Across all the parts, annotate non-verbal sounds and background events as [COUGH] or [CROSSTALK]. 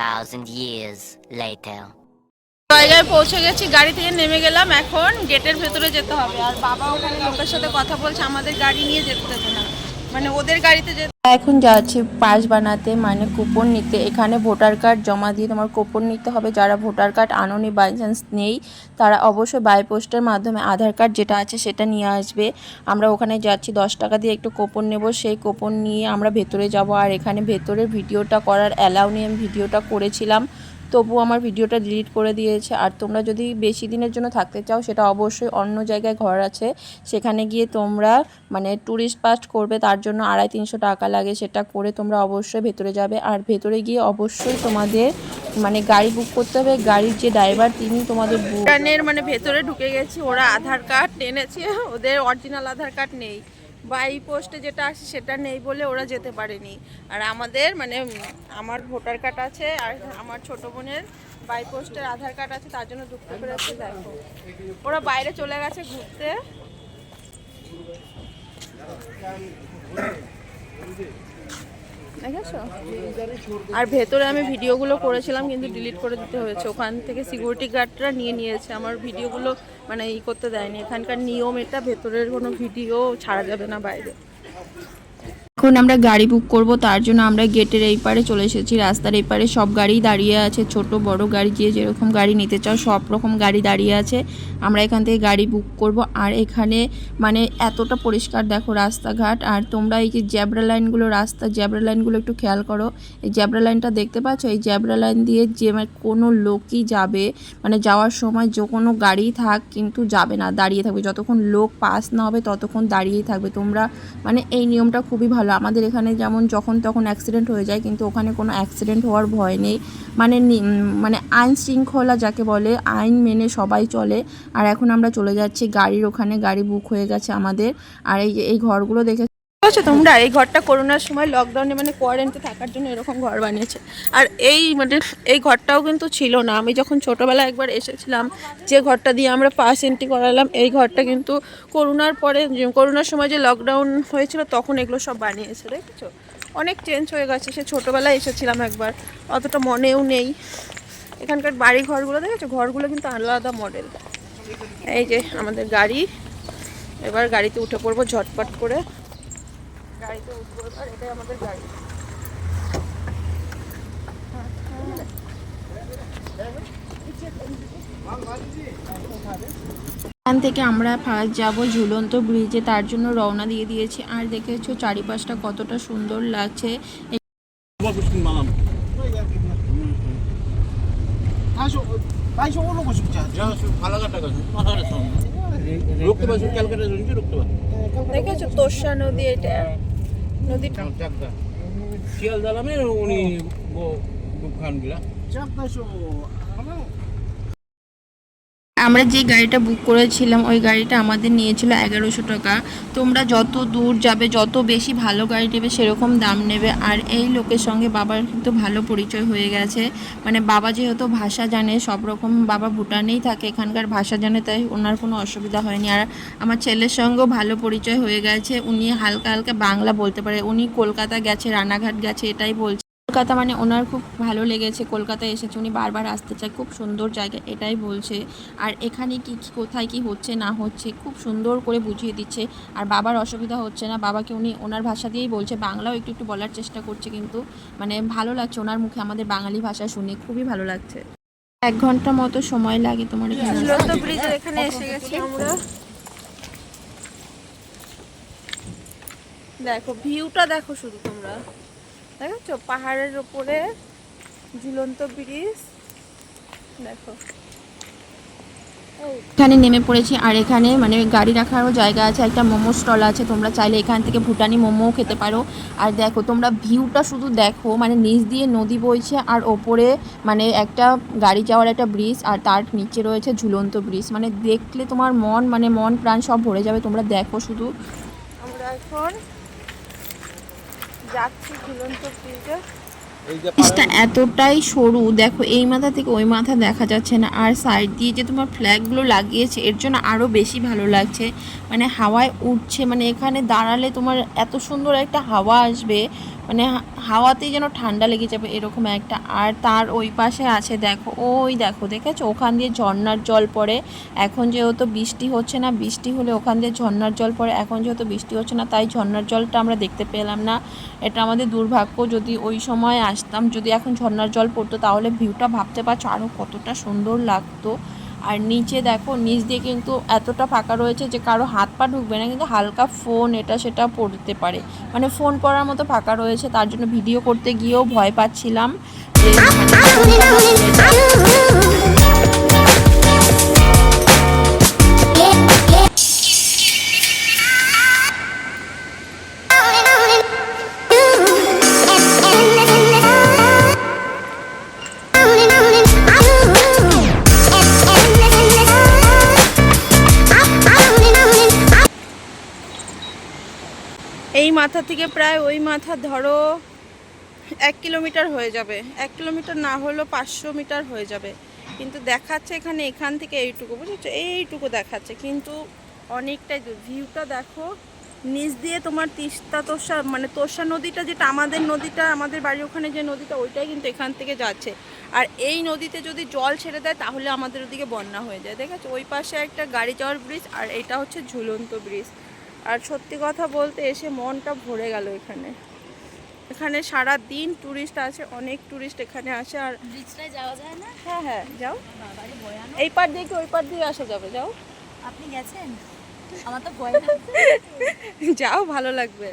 thousand years later. জায়গায় পৌঁছে গেছি, গাড়ি থেকে নেমে গেলাম, এখন গেটের ভেতরে যেতে হবে আর বাবা ওখানে লোকের সাথে কথা বলছে, আমাদের গাড়ি নিয়ে যেতে দেবে না মানে ওদের গাড়িতে যেতে এখন যাচ্ছি পাস বানাতে মানে কুপন নিতে। এখানে ভোটার কার্ড জমা দিয়ে তোমার কুপন নিতে হবে। যারা ভোটার কার্ড আননি বাই চান্স নেই, তারা অবশ্যই বাই পোস্টের মাধ্যমে আধার কার্ড যেটা আছে সেটা নিয়ে আসবে। আমরা ওখানে যাচ্ছি, দশ টাকা দিয়ে একটু কুপন নেব। সেই কুপন নিয়ে আমরা ভেতরে যাব। আর এখানে ভেতরের ভিডিওটা করার অ্যালাউ নিয়ে আমি ভিডিওটা করেছিলাম। তবু আমার ভিডিওটা ডিলিট করে দিয়েছে। আর তোমরা যদি বেশি দিনের জন্য থাকতে চাও, সেটা অবশ্যই অন্য জায়গায় ঘর আছে। সেখানে গিয়ে তোমরা মানে ট্যুরিস্ট পাস করবে, তার জন্য আড়াই তিনশো টাকা লাগে, সেটা করে তোমরা অবশ্যই ভেতরে যাবে। আর ভেতরে গিয়ে অবশ্যই তোমাদের মানে গাড়ি বুক করতে হবে। গাড়ির যে ড্রাইভার তিনি তোমাদের মানে ভেতরে ঢুকে গেছি। ওরা আধার কার্ড এনেছে, ওদের অরিজিনাল আধার কার্ড নেই। বাই পোস্টে যেটা আছে সেটা নেই বলে ওরা যেতে পারেনি। আর আমাদের মানে আমার ভোটার কার্ড আছে আর আমার ছোট বোনের বাই পোস্টের আধার কার্ড আছে, তার জন্য দুঃখ করেছে দেখো। ওরা বাইরে চলে গেছে ঘুরতে। আর ভেতরে আমি ভিডিওগুলো করেছিলাম, কিন্তু ডিলিট করে দিতে হয়েছে। ওখান থেকে সিকিউরিটি গার্ডরা নিয়ে নিয়েছে। আমার ভিডিওগুলো মানে ই করতে দেয়নি। এখানকার নিয়ম এটা, ভেতরের কোনো ভিডিও ছাড়া যাবে না বাইরে। এখন আমরা গাড়ি বুক করব, তার জন্য আমরা গেটের এই পারে চলে এসেছি। রাস্তার এই পারে সব গাড়ি দাঁড়িয়ে আছে। ছোট, বড় গাড়ি, যে যেরকম গাড়ি নিতে চাও, সব রকম গাড়ি দাঁড়িয়ে আছে। আমরা এখান থেকে গাড়ি বুক করব। আর এখানে মানে এতটা পরিষ্কার দেখো রাস্তাঘাট। আর তোমরা এই যে জ্যাবরা লাইনগুলো রাস্তা জ্যাবরা লাইনগুলো একটু খেয়াল করো। এই জ্যাবরা লাইনটা দেখতে পাচ্ছ? এই জ্যাবরা লাইন দিয়ে যে কোনো লোকই যাবে। মানে যাওয়ার সময় যে কোনো গাড়ি থাক, কিন্তু যাবে না, দাঁড়িয়ে থাকবে। যতক্ষণ লোক পাস না হবে, ততক্ষণ দাঁড়িয়েই থাকবে। তোমরা মানে এই নিয়মটা খুবই ভালো আমাদের এখানে যেমন যখন তখন অ্যাক্সিডেন্ট হয়ে যায়, কিন্তু ওখানে কোনো অ্যাক্সিডেন্ট হওয়ার ভয় নেই। মানে মানে আইন শৃঙ্খলা যাকে বলে, আইন মেনে সবাই চলে। আর এখন আমরা চলে যাচ্ছি গাড়ির ওখানে, গাড়ি বুক হয়ে গেছে আমাদের। আর এই এই ঘরগুলো দেখে আচ্ছা তোমরা এই ঘরটা করোনার সময় লকডাউনে মানে কোয়ারেন্টে থাকার জন্য এরকম ঘর বানিয়েছে। আর এই মানে এই ঘরটাও কিন্তু ছিল না। আমি যখন ছোটোবেলায় একবার এসেছিলাম, যে ঘরটা দিয়ে আমরা পাস এন্ট্রি করালাম, এই ঘরটা কিন্তু করোনার পরে করোনার সময় যে লকডাউন হয়েছিল, তখন এগুলো সব বানিয়েছে, দেখেছ? অনেক চেঞ্জ হয়ে গেছে। সে ছোটোবেলায় এসেছিলাম একবার, অতটা মনেও নেই। এখানকার বাড়ি ঘরগুলো দেখেছ? ঘরগুলো কিন্তু আলাদা মডেল এই যে আমাদের গাড়ি, এবার গাড়িতে উঠে পড়ব ঝটপট করে। এখান থেকে আমরা ফার্স্ট যাব ঝুলন্ত ব্রিজে তার জন্য রওনা দিয়ে দিয়েছি। আর দেখেছ চারিপাশটা কতটা সুন্দর লাগছে। দেখেছ তোষা নদী এটা? নদীটা। চাকদা শিয়ালদা নামে উনি খানগুলা চাকদা আমরা যে গাড়িটা বুক করেছিলাম, ওই গাড়িটা আমাদের নিয়েছিল এগারোশো টাকা। তোমরা যত দূর যাবে, যত বেশি ভালো গাড়ি নেবে, সেরকম দাম নেবে। আর এই লোকের সঙ্গে বাবার কিন্তু ভালো পরিচয় হয়ে গেছে। মানে বাবা যেহেতু ভাষা জানে, সব রকম বাবা ভুটানেই থাকে এখানকার ভাষা জানে, তাই ওনার কোনো অসুবিধা হয়নি। আর আমার ছেলের সঙ্গেও ভালো পরিচয় হয়ে গেছে। উনি হালকা হালকা বাংলা বলতে পারে। উনি কলকাতা গেছে, রানাঘাট গেছে, এটাই বলছে। কলকাতা মানে ওনার খুব ভালো লেগেছে। কলকাতায় এসেছে উনি বারবার আসতে চায়। খুব সুন্দর জায়গা এটাই বলছে। আর এখানে কি কি কোথায় কি হচ্ছে না হচ্ছে খুব সুন্দর করে বুঝিয়ে দিচ্ছে। আর বাবার অসুবিধা হচ্ছে না। বাবাকে উনি ওনার ভাষা দিয়েই বলছে। বাংলাও একটু একটু বলার চেষ্টা করছে কিন্তু মানে ভালো লাগছে ওনার মুখে আমাদের বাঙালি ভাষা শুনে। খুবই ভালো লাগছে। এক ঘণ্টা মতো সময় লাগে তোমার এখানে এসে গেছি আমরা। দেখো ভিউটা দেখো শুধু তোমরা। দেখেছ পাহাড়ের ওপরে ঝুলন্ত ব্রিজ। দেখো। এখানে নেমে পড়েছি আর এখানে মানে গাড়ি রাখারও জায়গা আছে একটা মোমো স্টল আছে তোমরা চাইলে এখান থেকে ভুটানি মোমোও খেতে পারো। আর দেখো তোমরা ভিউটা শুধু দেখো মানে নিচ দিয়ে নদী বইছে আর ওপরে মানে একটা গাড়ি যাওয়ার একটা ব্রিজ আর তার নিচে রয়েছে ঝুলন্ত ব্রিজ। মানে দেখলে তোমার মন মানে মন প্রাণ সব ভরে যাবে তোমরা দেখো শুধু। আমরা এখন যাচ্ছি ঝুলন্ত ব্রিজে এই এতটাই সরু দেখো এই মাথা থেকে ওই মাথা দেখা যাচ্ছে না আর সাইড দিয়ে যে তোমার ফ্ল্যাগগুলো লাগিয়েছে এর জন্য আরও বেশি ভালো লাগছে। মানে হাওয়ায় উঠছে মানে এখানে দাঁড়ালে তোমার এত সুন্দর একটা হাওয়া আসবে মানে হাওয়াতেই যেন ঠান্ডা লেগে যাবে এরকম একটা। আর তার ওই পাশে আছে দেখো ওই দেখো দেখেছ? ওখান দিয়ে ঝর্ণার জল পড়ে। এখন যেহেতু বৃষ্টি হচ্ছে না বৃষ্টি হলে ওখান দিয়ে ঝর্ণার জল পড়ে। এখন যেহেতু বৃষ্টি হচ্ছে না তাই ঝর্ণার জলটা আমরা দেখতে পেলাম না। এটা আমাদের দুর্ভাগ্য যদি ওই সময় আসতাম যদি এখন ঝর্নার জল পড়তো তাহলে ভিউটা ভাবতে পারছ আরও কতটা সুন্দর লাগতো আর নিচে দেখো নিচ দিয়ে কিন্তু এতটা ফাঁকা রয়েছে যে কারও হাত পা ঢুকবে না কিন্তু হালকা ফোন এটা সেটা পড়তে পারে মানে ফোন পড়ার মতো ফাঁকা রয়েছে তার জন্য ভিডিও করতে গিয়েও ভয় পাচ্ছিলাম মাথা থেকে প্রায় ওই মাথা ধরো এক কিলোমিটার হয়ে যাবে। এক কিলোমিটার না হলেও পাঁচশো মিটার হয়ে যাবে। কিন্তু দেখাচ্ছে এখানে এখান থেকে এইটুকু, বুঝেছ? এইটুকু দেখাচ্ছে। কিন্তু অনেকটাই ভিউটা দেখো, নিচ দিয়ে তোমার তিস্তা তোষা মানে তোষা নদীটা যেটা আমাদের নদীটা, আমাদের বাড়ির ওখানে যে নদীটা, ওইটাই কিন্তু এখান থেকে যাচ্ছে। আর এই নদীতে যদি জল ছেড়ে দেয়, তাহলে আমাদের ওদিকে বন্যা হয়ে যায়। দেখেছ? ওই পাশে একটা গাড়ি যাওয়ার ব্রিজ, আর এটা হচ্ছে ঝুলন্ত ব্রিজ। আর সত্যি কথা বলতে এসে মনটা ভরে গেল এখানে। এখানে সারা দিন ট্যুরিস্ট আছে অনেক ট্যুরিস্ট এখানে আসে আর ব্রিজটায় যাওয়া যায় না? হ্যাঁ হ্যাঁ যাও। এই পার দিয়ে কি ওই পার দিয়ে আসা যাবে যাও। আপনি গেছেন? [LAUGHS] আমার তো ভয় যাও ভালো লাগবে।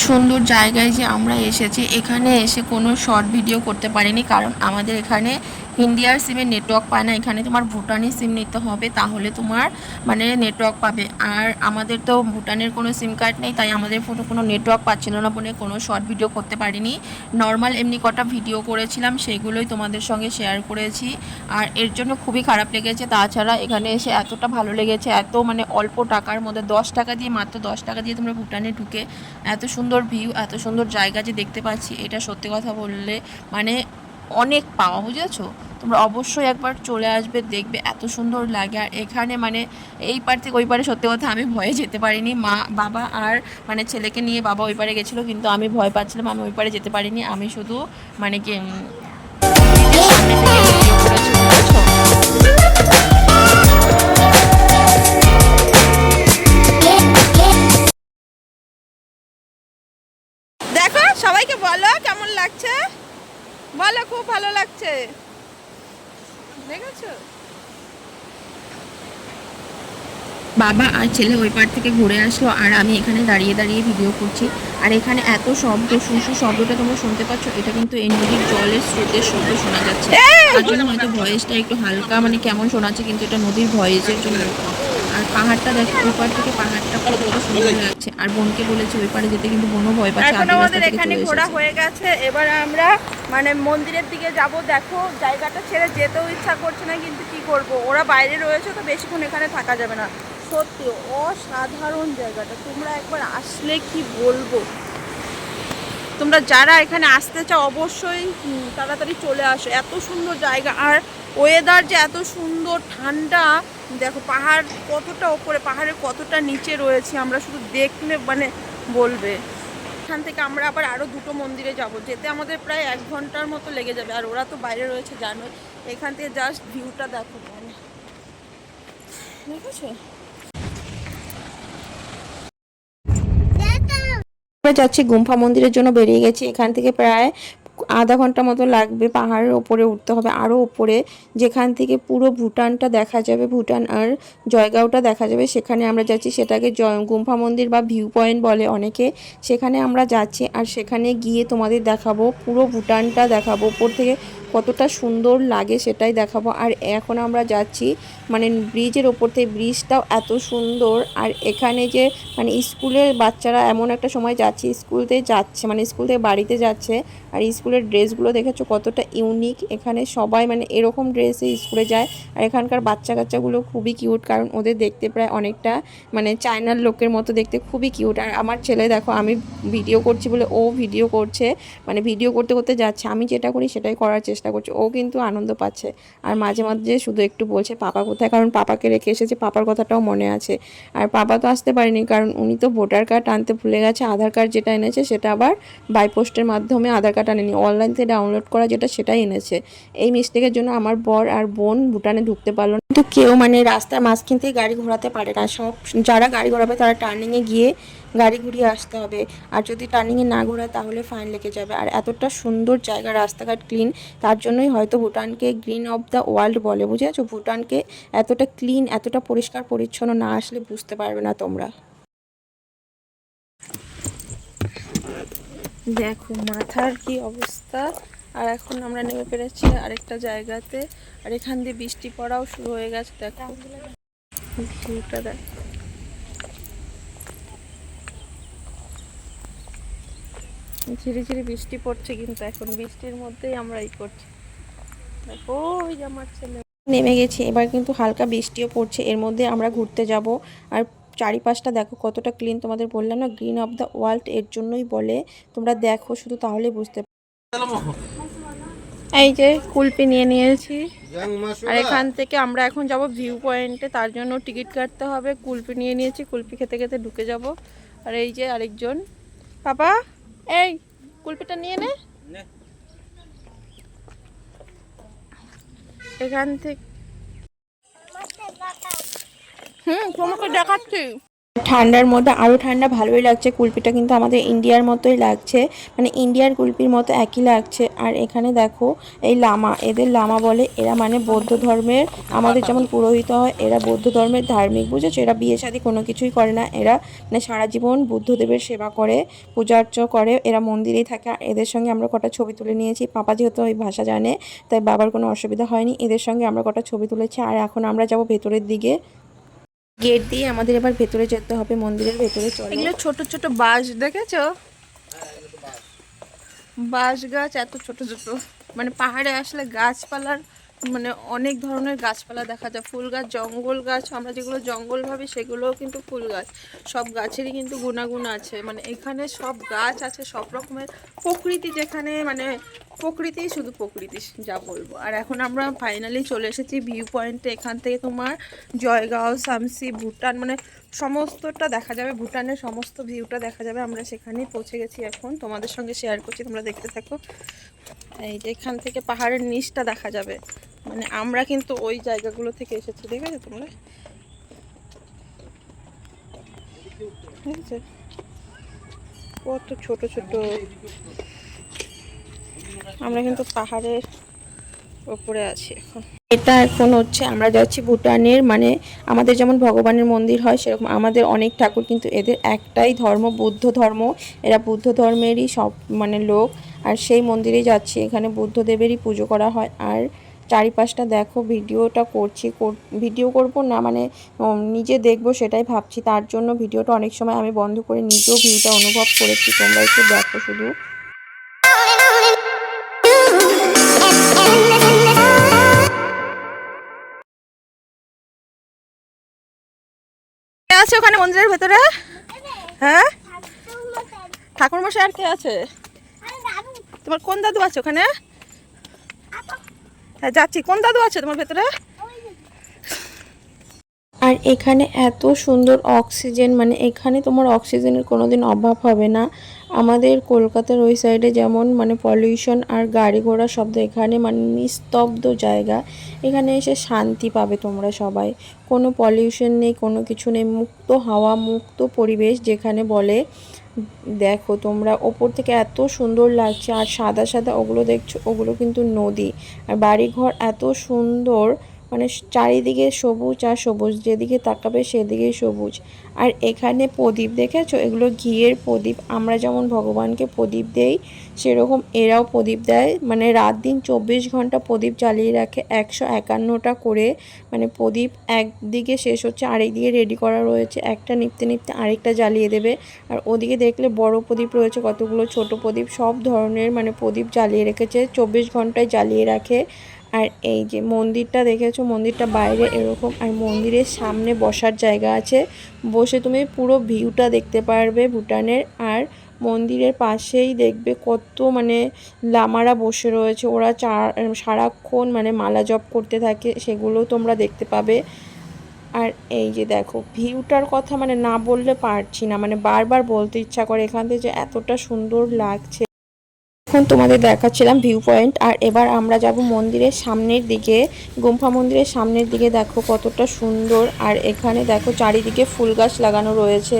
সুন্দর জায়গায় যে আমরা এসেছি এখানে এসে কোনো শর্ট ভিডিও করতে পারিনি কারণ আমাদের এখানে ইন্ডিয়ার সিমে নেটওয়ার্ক পায় না, এখানে তোমার ভুটানি সিম নিতে হবে, তাহলে তোমার মানে নেটওয়ার্ক পাবে। আর আমাদের তো ভুটানের কোনো সিম কার্ড নেই, তাই আমাদের ফোনে কোনো নেটওয়ার্ক পাচ্ছিল না বলে কোনো শর্ট ভিডিও করতে পারিনি। নর্মাল এমনি কটা ভিডিও করেছিলাম, সেগুলোই তোমাদের সঙ্গে শেয়ার করেছি। আর এর জন্য খুবই খারাপ লেগেছে, তাছাড়া এখানে এসে এতটা ভালো লেগেছে, এত মানে অল্প টাকার মধ্যে, দশ টাকা দিয়ে মাত্র দশ টাকা দিয়ে তোমরা ভুটানে ঢুকে, এত সুন্দর ভিউ এত সুন্দর জায়গা যে দেখতে পাচ্ছি, এটা সত্যি কথা বললে মানে অনেক পাওয়া, বুঝেছ? তোমরা অবশ্যই একবার চলে আসবে, দেখবে এত সুন্দর লাগে। আর এখানে মানে এই পার থেকে ওই পারে সত্যি কথা আমি ভয়ে যেতে পারিনি। মা, বাবা আর মানে ছেলেকে নিয়ে বাবা ওই পারে গেছিল, কিন্তু আমি ভয় পাচ্ছিলাম, আমি ওই পারে যেতে পারিনি। আমি শুধু মানে কি দেখো, সবাইকে বলো কেমন লাগছে? বলো খুব ভালো লাগছে। দেখেছ? বাবা আর ছেলে ওই পার থেকে ঘুরে আসলো আর আমি এখানে দাঁড়িয়ে দাঁড়িয়ে ভিডিও করছি। আর এখানে এত শব্দ শুশু শব্দটা তোমরা শুনতে পাচ্ছ? এটা কিন্তু এই নদীর জলের স্রোতের শব্দ শোনা যাচ্ছে। তার জন্য হয়তো ভয়েসটা একটু হালকা মানে কেমন শোনাচ্ছে কিন্তু এটা নদীর ভয়েসের জন্য। আর পাহাড়টা দেখো ওই পার থেকে পাহাড়টা পুরো কত সুন্দর লাগছে আর বোনকে বলেছে ওই পারে যেতে কিন্তু বোনও ভয় পাচ্ছে এখন আমাদের এখানে ঘোরা হয়ে গেছে। এবার আমরা মানে মন্দিরের দিকে যাব। দেখো জায়গাটা ছেড়ে যেতেও ইচ্ছা করছে না কিন্তু কি করব? ওরা বাইরে রয়েছে তো বেশিক্ষণ এখানে থাকা যাবে না। সত্যি অসাধারণ জায়গাটা। তোমরা একবার আসলে কি বলব? তোমরা যারা এখানে আসতে চাও অবশ্যই তাড়াতাড়ি চলে আসো। এত সুন্দর জায়গা। আর ওয়েদার যে এত সুন্দর ঠান্ডা দেখো, পাহাড় কতটা ওপরে, পাহাড়ের কতটা নিচে রয়েছে, আমরা শুধু দেখলে মানে বলবে। এখান থেকে আমরা আবার আরও দুটো মন্দিরে যাব, যেতে আমাদের প্রায় এক ঘণ্টার মতো লেগে যাবে, আর ওরা তো বাইরে রয়েছে, জানোই। এখান থেকে জাস্ট ভিউটা দেখো মানে দেখেছ আমরা যাচ্ছি গুম্ফা মন্দিরের জন্য, বেরিয়ে গেছি এখান থেকে প্রায় আধা ঘণ্টা মতো লাগবে, পাহাড়ের ওপরে উঠতে হবে। আরও ওপরে যেখান থেকে পুরো ভুটানটা দেখা যাবে, ভুটান আর জয়গাঁওটা দেখা যাবে, সেখানে আমরা যাচ্ছি। সেটাকে গুম্ফা মন্দির বা ভিউ পয়েন্ট বলে অনেকে। সেখানে আমরা যাচ্ছি আর সেখানে গিয়ে তোমাদের দেখাবো, পুরো ভুটানটা দেখাবো। ওপর থেকে কতটা সুন্দর লাগে সেটাই দেখাবো। আর এখন আমরা যাচ্ছি মানে ব্রিজের ওপর থেকে, ব্রিজটাও এত সুন্দর। আর এখানে যে মানে স্কুলের বাচ্চারা এমন একটা সময় যাচ্ছে স্কুলতে যাচ্ছে মানে স্কুল থেকে বাড়িতে যাচ্ছে। আর স্কুলের ড্রেসগুলো দেখেছ কতটা ইউনিক এখানে সবাই মানে এরকম ড্রেসে স্কুলে যায়। আর এখানকার বাচ্চা কাচ্চাগুলো খুবই কিউট কারণ ওদের দেখতে প্রায় অনেকটা মানে চায়নার লোকের মতো দেখতে খুবই কিউট আর আমার ছেলে দেখো, আমি ভিডিও করছি বলে ও ভিডিও করছে। মানে ভিডিও করতে করতে যাচ্ছে। আমি যেটা করি সেটাই করার চেষ্টা চেষ্টা করছে। ও কিন্তু আনন্দ পাচ্ছে। আর মাঝে মাঝে শুধু একটু বলছে, পাপা কোথায়? কারণ পাপাকে রেখে এসেছে, পাপার কথাটাও মনে আছে। আর পাপা তো আসতে পারেনি, কারণ উনি তো ভোটার কার্ড আনতে ভুলে গেছে, আধার কার্ড যেটা এনেছে সেটা আবার বাই পোস্টের মাধ্যমে আধার কার্ড আনেনি। অনলাইন থেকে ডাউনলোড করা যেটা সেটাই এনেছে। এই মিস্টেকের জন্য আমার বর আর বোন ভুটানে ঢুকতে পারল না। কিন্তু কেউ মানে রাস্তার মাঝখান থেকে গাড়ি ঘোরাতে পারে না। সব যারা গাড়ি ঘোরাবে তারা টার্নিংয়ে গিয়ে গাড়ি ঘুরিয়ে আসতে হবে। আর যদি টার্নিংয়ে না ঘোরায় তাহলে ফাইন লেগে যাবে। আর এতটা সুন্দর জায়গা, রাস্তাঘাট ক্লিন তার জন্যই হয়তো ভুটানকে গ্রিন অফ দ্য ওয়ার্ল্ড বলে। বুঝেছ ভুটানকে এতটা ক্লিন এতটা পরিষ্কার, পরিচ্ছন্ন না আসলে বুঝতে পারবে না তোমরা। দেখো, মাথার কি অবস্থা। আর এখন আমরা নেমে পেরেছি আরেকটা জায়গাতে। আর এখান দিয়ে বৃষ্টি পড়াও শুরু হয়ে গেছে, দেখো। দেখ। ঝিরি ঝিরি বৃষ্টি পড়ছে কিন্তু এখন বৃষ্টির মধ্যেই আমরা এই করছি। দেখো ওই যে আমার ছেলে। নেমে গেছি এবার কিন্তু হালকা বৃষ্টিও পড়ছে এর মধ্যে আমরা ঘুরতে যাব। আর চারিপাশটা দেখো কতটা ক্লিন তোমাদের বললাম না গ্রিন অফ দ্য ওয়ার্ল্ড এর জন্যই বলে। তোমরা দেখো শুধু তাহলেই বুঝতে এই যে কুলপি নিয়ে নিয়েছি। আর এখান থেকে আমরা এখন যাব ভিউ পয়েন্টে তার জন্য টিকিট কাটতে হবে। কুলপি নিয়ে নিয়েছি কুলপি খেতে খেতে ঢুকে যাব। আর এই যে আরেকজন। পাপা? এই কুলপিটা নিয়ে নে। এখান থেকে হুম তোমাকে দেখাচ্ছি ঠান্ডার মধ্যে আরও ঠান্ডা ভালোই লাগছে। কুলপিটা কিন্তু আমাদের ইন্ডিয়ার মতোই লাগছে। মানে ইন্ডিয়ার কুলপির মতো একই লাগছে। আর এখানে দেখো, এই লামা, এদের লামা বলে, এরা মানে বৌদ্ধ ধর্মের, আমাদের যেমন পুরোহিত হয়, এরা বৌদ্ধ ধর্মের ধার্মিক, বুঝেছ? এরা বিয়ে শাদী কোনো কিছুই করে না। এরা মানে সারা জীবন বুদ্ধদেবের সেবা করে, পূজা অর্চনা করে, এরা মন্দিরেই থাকে। আর এদের সঙ্গে আমরা কটা ছবি তুলে নিয়েছি। পাপা যেহেতু ওই ভাষা জানে, তাই বাবার কোনো অসুবিধা হয়নি। এদের সঙ্গে আমরা কটা ছবি তুলেছি। আর এখন আমরা যাব ভেতরের দিকে। গেট দিয়ে আমাদের এবার ভেতরে যেতে হবে, মন্দিরের ভেতরে এগুলো ছোট ছোট বাঁশ, দেখেছ? বাঁশ গাছ এত ছোট ছোট। মানে পাহাড়ে আসলে গাছপালার মানে অনেক ধরনের গাছপালা দেখা যায়। ফুল গাছ, জঙ্গল গাছ, আমরা যেগুলো জঙ্গল ভাবি সেগুলোও কিন্তু ফুল গাছ। সব গাছেরই কিন্তু গুণাগুণ আছে। মানে এখানে সব গাছ আছে, সব রকমের প্রকৃতি যেখানে মানে প্রকৃতি শুধু প্রকৃতি যা বলব। আর এখন আমরা ফাইনালি চলে এসেছি ভিউ পয়েন্টে এখান থেকে তোমার জয়গাঁও, সামসি, ভুটান মানে সমস্তটা দেখা যাবে। ভুটানের সমস্ত ভিউটা দেখা যাবে। আমরা সেখানেই পৌঁছে গেছি এখন। তোমাদের সঙ্গে শেয়ার করছি, তোমরা দেখতে থাকো। এই যে এখান থেকে পাহাড়ের নিচটা দেখা যাবে। মানে আমরা কিন্তু ওই জায়গাগুলো থেকে এসেছি দেখেছ তোমরা? দেখেছ? কত ছোট ছোট। আমরা কিন্তু পাহাড়ের ওপরে আছি এখন। এটা এখন হচ্ছে আমরা যাচ্ছি ভুটানের মানে আমাদের যেমন ভগবানের মন্দির হয়, সেরকম আমাদের অনেক ঠাকুর কিন্তু এদের একটাই ধর্ম, বুদ্ধ ধর্ম। এরা বুদ্ধ ধর্মেরই সব মানে লোক। আর সেই মন্দিরেই যাচ্ছি। এখানে বুদ্ধদেবেরই পুজো করা হয়। আর চারিপাশটা দেখো, ভিডিওটা করছি, কর- ভিডিও করব না মানে নিজে দেখব সেটাই ভাবছি। তার জন্য ভিডিওটা অনেক সময় আমি বন্ধ করে নিজেও ভিউটা অনুভব করেছি। তোমরা একটু দেখো শুধু। আছে ওখানে মন্দিরের ভেতরে? হ্যাঁ? ঠাকুর মশাই আর কে আছে? তোমার কোন দাদু আছে ওখানে? হ্যাঁ যাচ্ছি। কোন দাদু আছে তোমার ভেতরে? আর এখানে এত সুন্দর অক্সিজেন মানে এখানে তোমার অক্সিজেনের কোনো দিন অভাব হবে না। আমাদের কলকাতার ওই সাইডে যেমন মানে পলিউশন আর গাড়ি ঘোড়া শব্দ এখানে মানে নিস্তব্ধ জায়গা। এখানে এসে শান্তি পাবে তোমরা সবাই। কোনো পলিউশন নেই, কোনো কিছু নেই, মুক্ত হাওয়া, মুক্ত পরিবেশ যেখানে বলে। দেখো তোমরা, ওপর থেকে এত সুন্দর লাগছে, আর সাদা সাদা ওগুলো দেখছ, ওগুলো কিন্তু নদী। আর বাড়িঘর এত সুন্দর মানে চারিদিকে সবুজ আর সবুজ, যেদিকে তাকাবে সেদিকেই সবুজ। আর এখানে প্রদীপ দেখেছ? এগুলো ঘিয়ের প্রদীপ। আমরা যেমন ভগবানকে প্রদীপ দেই, সেরকম এরাও প্রদীপ দেয়। মানে রাত দিন চব্বিশ ঘণ্টা প্রদীপ জ্বালিয়ে রাখে, একশো একান্নটা করে। মানে প্রদীপ একদিকে শেষ হচ্ছে আরেক দিকে রেডি করা রয়েছে। একটা নিপতে নিপতে আরেকটা জ্বালিয়ে দেবে। আর ওদিকে দেখলে বড় প্রদীপ রয়েছে, কতগুলো ছোট প্রদীপ। সব ধরনের মানে প্রদীপ জ্বালিয়ে রেখেছে, চব্বিশ ঘন্টায় জ্বালিয়ে রাখে। আর এই যে মন্দিরটা দেখেছ, মন্দিরটা বাইরে এরকম, আর মন্দিরের সামনে বসার জায়গা আছে। বসে তুমি পুরো ভিউটা দেখতে পারবে ভুটানের, আর মন্দিরের পাশেই দেখবে কত মানে লামারা বসে রয়েছে। ওরা চার, সারাক্ষণ মানে মালা জপ করতে থাকে, সেগুলো তোমরা দেখতে পাবে। আর এই যে দেখো, ভিউটার কথা মানে না বললে পারছি না মানে বারবার বলতে ইচ্ছা করে এখান থেকে যে এতটা সুন্দর লাগছে। এখন তোমাদের দেখাচ্ছিলাম ভিউ পয়েন্ট আর এবার আমরা যাব মন্দিরের সামনের দিকে। গুম্ফা মন্দিরের সামনের দিকে দেখো কতটা সুন্দর, আর এখানে দেখো চারিদিকে ফুল গাছ লাগানো রয়েছে।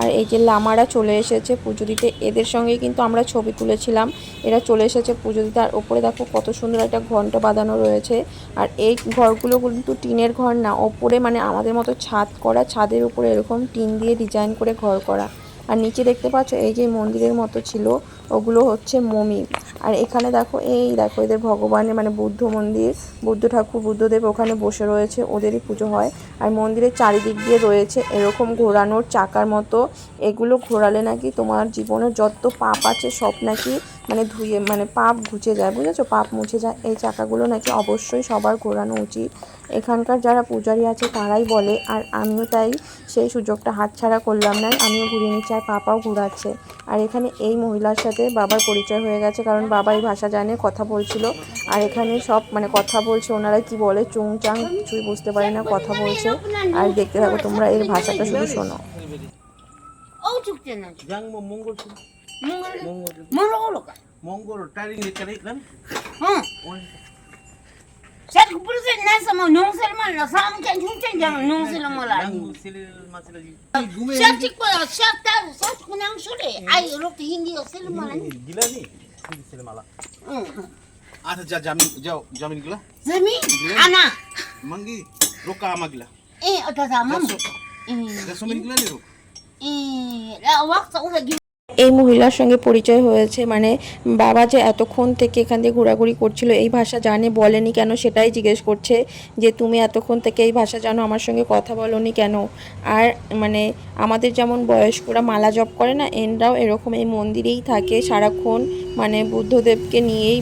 আর এই যে লামারা চলে এসেছে পুজো দিতে, এদের সঙ্গে কিন্তু আমরা ছবি তুলেছিলাম। এরা চলে এসেছে পুজো দিতে, আর ওপরে দেখো কত সুন্দর একটা ঘণ্টা বাঁধানো রয়েছে। আর এই ঘরগুলো কিন্তু টিনের ঘর না, ওপরে মানে আমাদের মতো ছাদ করা, ছাদের উপরে এরকম টিন দিয়ে ডিজাইন করে ঘর করা। আর নিচে দেখতে পাচ্ছ, এই যে মন্দিরের মতো ছিল, ওগুলো হচ্ছে মমি। আর এখানে দেখো, এই দেখো, এদের ভগবানের মানে বুদ্ধ মন্দির, বুদ্ধ ঠাকুর, বুদ্ধদেব ওখানে বসে রয়েছে, ওদেরই পুজো হয়। আর মন্দিরের চারিদিক দিয়ে রয়েছে এরকম ঘোরানোর চাকার মতো। এগুলো ঘোরালে নাকি তোমার জীবনের যত পাপ আছে, সব নাকি মানে ধুয়ে মানে পাপ ঘুচে যায়, বুঝেছ? পাপ মুছে যায়। এই চাকাগুলো নাকি অবশ্যই সবার ঘোরানো উচিত। এখানকার যারা পূজারী আছে তারাই বলে আর আমিও তাই সেই সুযোগটা হাতছাড়া করলাম না আমিও ঘুরিয়ে নিচ্ছি আর পাপাও ঘুরাচ্ছে। আর এখানে এই মহিলার সাথে বাবার পরিচয় হয়ে গেছে কারণ বাবা এই ভাষা জানে কথা বলছিল। আর এখানে সব মানে কথা বলছে ওনারা কি বলে চুং চাং কিছুই বুঝতে পারি না কথা বলছে। আর দেখতে থাকো তোমরা এর ভাষাটা শুধু শোনো। sih. মঙ্গল Mongol. মঙ্গল ka Mongol taring ni kari kan. হ্যাঁ Sa kupulse na sa mo nung selman la sa mo kan chung chen jang nung selman la Yang sili masih lagi. Siya tik ko siya ta sa ko nang sure ay rok hindi o selman la Gila nih. Ini sili malah. আচ্ছা যা জামিন যাও জামিন গুলা Zami ana মাঙ্গি Roca আমাগলা eh ata sa mo eh দেড়শো minute গুলা Nero eh la wak sa usa gi এই মহিলার সঙ্গে পরিচয় হয়েছে। মানে বাবা যে এতক্ষণ থেকে এখান দিয়ে ঘোরাঘুরি করছিল, এই ভাষা জানে, বলেনি কেন সেটাই জিজ্ঞেস করছে যে, তুমি এতক্ষণ থেকে এই ভাষা জানো, আমার সঙ্গে কথা বলনি কেন? আর মানে আমাদের যেমন বয়স্করা মালা জপ করে না, এনরাও এরকম এই মন্দিরেই থাকে সারাক্ষণ। মানে বুদ্ধদেবকে নিয়েই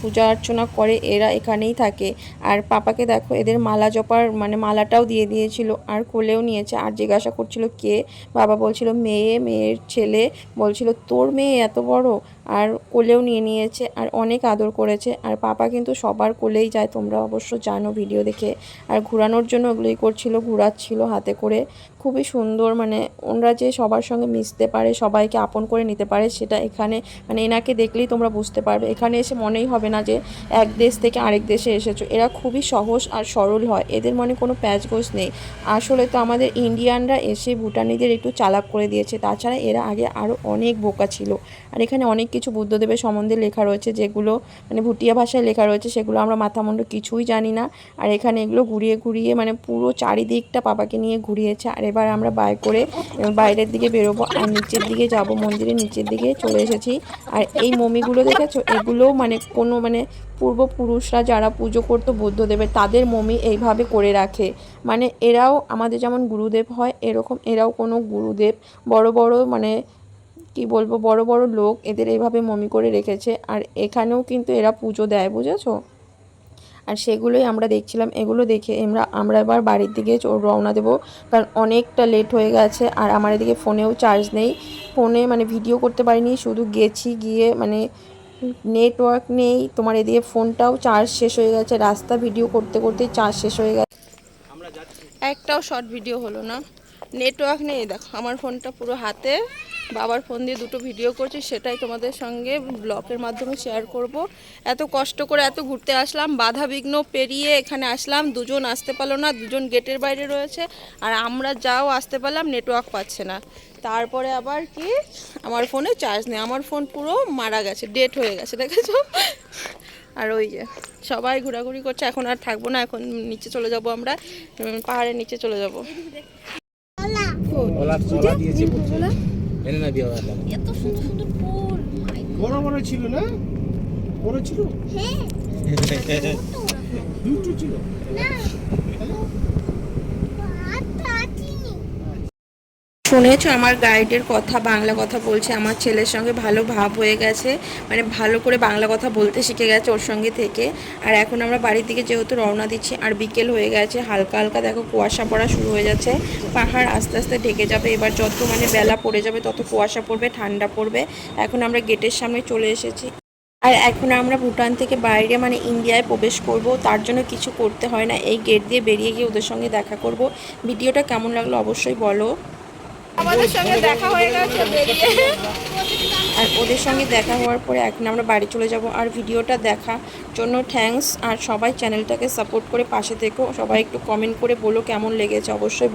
পূজা অর্চনা করে, এরা এখানেই থাকে। আর পাপাকে দেখো, এদের মালা জপার মানে মালাটাও দিয়ে দিয়েছিল, আর কোলেও নিয়েছে। আর জিজ্ঞাসা করছিল, কে? বাবা বলছিল, মেয়ে, মেয়ের ছেলে। বলছিল তোর মেয়ে এত বড়? আর কোলেও নিয়ে নিয়েছে আর অনেক আদর করেছে। আর পাপা কিন্তু সবার কোলেই যায়, তোমরা অবশ্য জানো ভিডিও দেখে। আর ঘোরানোর জন্য ওগুলোই করছিল, ঘোরাচ্ছিল হাতে করে। খুবই সুন্দর মানে ওনারা যে সবার সঙ্গে মিশতে পারে, সবাইকে আপন করে নিতে পারে, সেটা এখানে মানে এনাকে দেখলেই তোমরা বুঝতে পারবে। এখানে এসে মনেই হবে না যে এক দেশ থেকে আরেক দেশে এসেছ। এরা খুবই সহজ আর সরল হয়, এদের মনে কোনো প্যাচগোছ নেই। আসলে তো আমাদের ইন্ডিয়ানরা এসে ভুটানিদের একটু চালাক করে দিয়েছে, তাছাড়া এরা আগে আরও অনেক বোকা ছিল। আর এখানে অনেক কিছু বুদ্ধদেবের সম্বন্ধে লেখা রয়েছে, যেগুলো মানে ভুটিয়া ভাষায় লেখা রয়েছে, সেগুলো আমরা মাথামুন্ড কিছুই জানি না। আর এখানে এগুলো ঘুরিয়ে ঘুরিয়ে মানে পুরো চারিদিকটা বাবাকে নিয়ে ঘুরিয়েছে। আর এবার আমরা বাই করে বাইরের দিকে বেরোবো, আর নিচের দিকে যাব, মন্দিরের নিচের দিকে চলে এসেছি। আর এই মমিগুলো দেখেছ? এগুলো মানে কোনো মানে পূর্বপুরুষরা যারা পুজো করতো বুদ্ধদেবের, তাদের মমি এইভাবে করে রাখে। মানে এরাও আমাদের যেমন গুরুদেব হয়, এরকম এরাও কোনো গুরুদেব, বড় বড় মানে কি বলব, বড় বড় লোক এদের এইভাবে মমি করে রেখেছে। আর এখানেও কিন্তু এরা পুজো দেয়, বুঝেছ? আর সেগুলোই আমরা দেখছিলাম, এগুলো দেখে আমরা আমরা এবার বাড়ির দিকে রওনা দেবো। কারণ অনেকটা লেট হয়ে গেছে, আর আমার এদিকে ফোনেও চার্জ নেই। ফোনে মানে ভিডিও করতে পারিনি, শুধু গেছি গিয়ে মানে নেটওয়ার্ক নেই। তোমার এদিকে ফোনটাও চার্জ শেষ হয়ে গেছে, রাস্তা ভিডিও করতে করতে চার্জ শেষ হয়ে গেছে। একটাও শর্ট ভিডিও হলো না। নেটওয়ার্ক নেই, দেখো, আমার ফোনটা পুরো হাতে। বাবার ফোন দিয়ে দুটো ভিডিও করছি সেটাই তোমাদের সঙ্গে ব্লগের মাধ্যমে শেয়ার করব। এত কষ্ট করে এত ঘুরতে আসলাম বাধা বিঘ্ন পেরিয়ে এখানে আসলাম দুজন আসতে পারল না দুজন গেটের বাইরে রয়েছে আর আমরা যাও আসতে পারলাম নেটওয়ার্ক পাচ্ছে না। তারপরে আবার কি? আমার ফোনে চার্জ নেই আমার ফোন পুরো মারা গেছে ডেট হয়ে গেছে দেখেছ? আর ওই যে সবাই ঘোরাঘুরি করছে এখন আর থাকব না এখন নিচে চলে যাব আমরা পাহাড়ের নিচে চলে যাব। Olah না বিয়ে. এত সুন্দর সুন্দর ফুল। বড় বড় ছিল না? বড় ছিল? [LAUGHS] দুটো ছিল। শুনেছো, আমার গাইডের কথা, বাংলা কথা বলছে, আমার ছেলের সঙ্গে ভালো ভাব হয়ে গেছে মানে ভালো করে বাংলা কথা বলতে শিখে গেছে ওর সঙ্গে থেকে। আর এখন আমরা বাড়ির দিকে যেহেতু রওনা দিচ্ছি, আর বিকেল হয়ে গেছে, হালকা হালকা দেখো কুয়াশা পড়া শুরু হয়ে যাচ্ছে। পাহাড় আস্তে আস্তে ঢেকে যাবে, এবার যত মানে বেলা পড়ে যাবে, তত কুয়াশা পড়বে, ঠান্ডা পড়বে। এখন আমরা গেটের সামনে চলে এসেছি। আর এখন আমরা ভুটান থেকে বাইরে মানে ইন্ডিয়ায় প্রবেশ করব, তার জন্য কিছু করতে হয় না। এই গেট দিয়ে বেরিয়ে গিয়ে ওদের সঙ্গে দেখা করব। ভিডিওটা কেমন লাগল অবশ্যই বলো। আমাদের সঙ্গে দেখা হয়ে গেছে বেরিয়ে আর ওদের সঙ্গে দেখা হওয়ার পরে এখন আমরা বাড়ি চলে যাব আর ভিডিওটা দেখা জন্য থ্যাংকস আর সবাই চ্যানেলটাকে সাপোর্ট করে পাশে থেকো। সবাই একটু কমেন্ট করে বলো কেমন লেগেছে। অবশ্যই